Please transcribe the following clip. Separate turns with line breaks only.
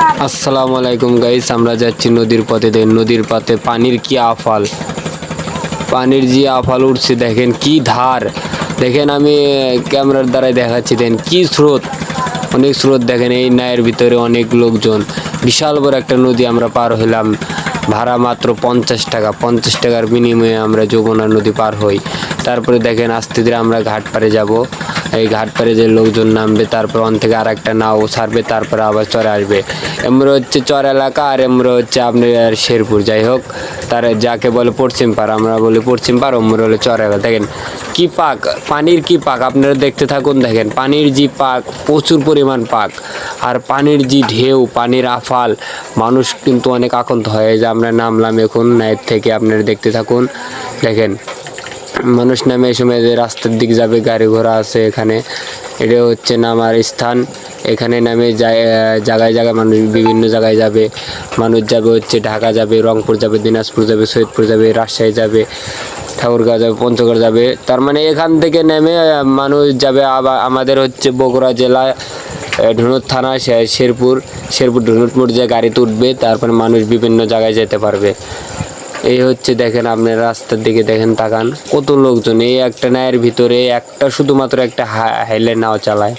আসসালামু আলাইকুম গাইস, আমরা যাচ্ছি নদীর পথে। নদীর পথে পানির কি আফাল। পানির যে আফাল উঠছে, দেখেন কি ধার। দেখেন আমি ক্যামেরার দ্বারাই দেখাচ্ছি, দেখেন কি স্রোত। অনেক স্রোত, দেখেন এই নায়ের ভিতরে অনেক লোকজন। বিশাল বড় একটা নদী আমরা পার হইলাম। ভাড়া মাত্র পঞ্চাশ টাকা, পঞ্চাশ টাকার বিনিময়ে আমরা যমুনা নদী পার হই। তারপরে দেখেন আস্তে ধীরে আমরা ঘাট পাড়ে যাব। এই ঘাট পাড়ে যে লোকজন নামবে, তারপর অন থেকে আর একটা নাও ছাড়বে, তারপরে আবার চরে আসবে। এমরা হচ্ছে চর এলাকা আর এমরা হচ্ছে আপনার শেরপুর। যাই হোক, তার যাকে বলে পশ্চিম পাড়, আমরা বলি পশ্চিম পাড়, অমরা হলে চর এলাকা। দেখেন, কি পাক, পানির কি পাক, আপনারা দেখতে থাকুন, দেখেন, পানির যে পাক, প্রচুর পরিমাণ পাক। আর পানির যে ঢেউ, পানির আফাল, মানুষ কিন্তু অনেক আকন্ত হয়। যে আমরা নামলাম এখন, নাইট থেকে আপনারা দেখতে থাকুন। দেখেন মানুষ নামে এই সময় যে রাস্তার দিক যাবে, গাড়ি ঘোড়া আছে এখানে। এটা হচ্ছে নামার স্থান। এখানে নামে জায়গায় জায়গায় মানুষ, বিভিন্ন জায়গায় যাবে। মানুষ যাবে হচ্ছে ঢাকা যাবে, রংপুর যাবে, দিনাজপুর যাবে, সৈয়দপুর যাবে, রাজশাহী যাবে, ঠাকুরগাঁও যাবে, পঞ্চগড় যাবে। তার মানে এখান থেকে নেমে মানুষ যাবে আবার আমাদের হচ্ছে বগুড়া জেলা ধুনুর থানা শেরপুর। শেরপুর ধুনুট মোড় যে গাড়িতে উঠবে তারপরে মানুষ বিভিন্ন জায়গায় যেতে পারবে। এই হচ্ছে দেখেন আপনি রাস্তার দিকে দেখেন তাকান। কত লোকজন, এই একটা নায়ের ভিতরে একটা শুধুমাত্র একটা হাইলাইট নাও চালায়।